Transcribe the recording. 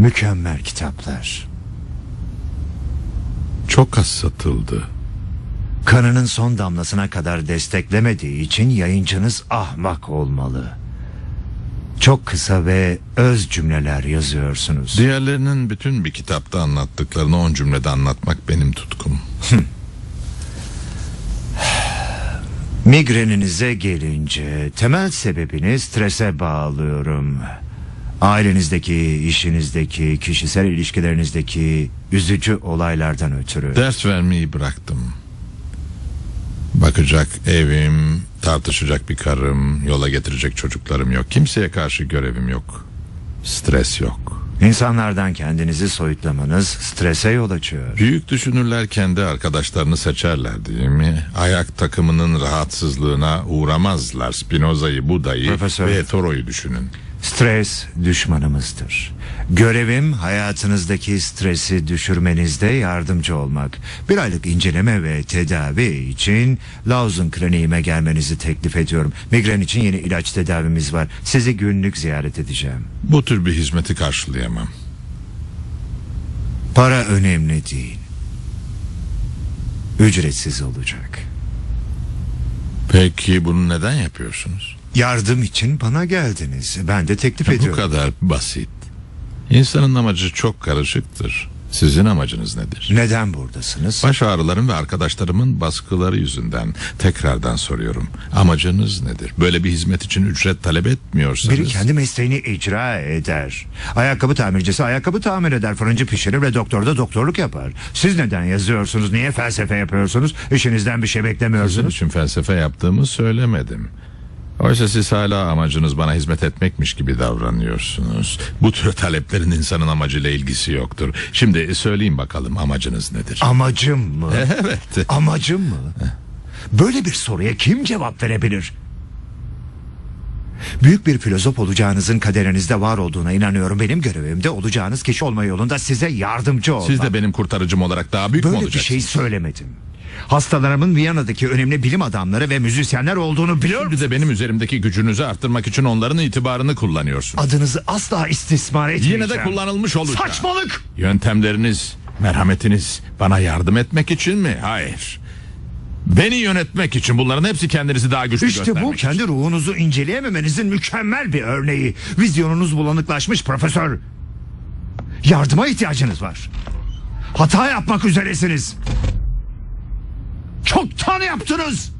Mükemmel kitaplar. Çok az satıldı. Kanının son damlasına kadar desteklemediği için yayıncınız ahmak olmalı. Çok kısa ve öz cümleler yazıyorsunuz. Diğerlerinin bütün bir kitapta anlattıklarını on cümlede anlatmak benim tutkum. Migreninize gelince temel sebebini strese bağlıyorum. Ailenizdeki, işinizdeki, kişisel ilişkilerinizdeki üzücü olaylardan ötürü. Ders vermeyi bıraktım. Bakacak evim, tartışacak bir karım, yola getirecek çocuklarım yok. Kimseye karşı görevim yok. Stres yok. İnsanlardan kendinizi soyutlamanız strese yol açıyor. Büyük düşünürler kendi arkadaşlarını seçerler değil mi? Ayak takımının rahatsızlığına uğramazlar. Spinoza'yı, Buda'yı Profesör. ve Toro'yu düşünün. Stres düşmanımızdır. Görevim hayatınızdaki stresi düşürmenizde yardımcı olmak. Bir aylık inceleme ve tedavi için Lawson kliniğime gelmenizi teklif ediyorum. Migren için yeni ilaç tedavimiz var. Sizi günlük ziyaret edeceğim. Bu tür bir hizmeti karşılayamam. Para önemli değil. Ücretsiz olacak. Peki bunu neden yapıyorsunuz? Yardım için bana geldiniz. Ben de teklif Bu ediyorum. kadar basit. İnsanın amacı çok karışıktır. Sizin amacınız nedir? Neden buradasınız? Baş ağrılarım ve arkadaşlarımın baskıları yüzünden tekrardan soruyorum. Amacınız nedir? Böyle bir hizmet için ücret talep etmiyorsanız... Biri kendi mesleğini icra eder. Ayakkabı tamircisi ayakkabı tamir eder. Fırıncı pişirir ve doktor da doktorluk yapar. Siz neden yazıyorsunuz? Niye felsefe yapıyorsunuz? İşinizden bir şey Sizin beklemiyorsunuz. için felsefe yaptığımı söylemedim. Oysa siz hala amacınız bana hizmet etmekmiş gibi davranıyorsunuz. Bu tür taleplerin insanın amacıyla ilgisi yoktur. Şimdi söyleyin bakalım amacınız nedir? Amacım mı? evet. Amacım mı? Böyle bir soruya kim cevap verebilir? Büyük bir filozof olacağınızın kaderinizde var olduğuna inanıyorum. Benim görevim de olacağınız kişi olma yolunda size yardımcı olmak. Siz de benim kurtarıcım olarak daha büyük mü Böyle bir olacaksınız? şey söylemedim. Hastalarımın Viyana'daki önemli bilim adamları ve müzisyenler olduğunu biliyor Şimdi de benim üzerimdeki gücünüzü arttırmak için onların itibarını kullanıyorsunuz. Adınızı asla istismar etmeyeceğim. Yine de kullanılmış olacak. Saçmalık! Yöntemleriniz, merhametiniz bana yardım etmek için mi? Hayır. Beni yönetmek için bunların hepsi kendinizi daha güçlü İşte bu göstermek için. kendi ruhunuzu inceleyememenizin mükemmel bir örneği. Vizyonunuz bulanıklaşmış profesör. Yardıma ihtiyacınız var. Hata yapmak üzeresiniz. Çoktan yaptınız.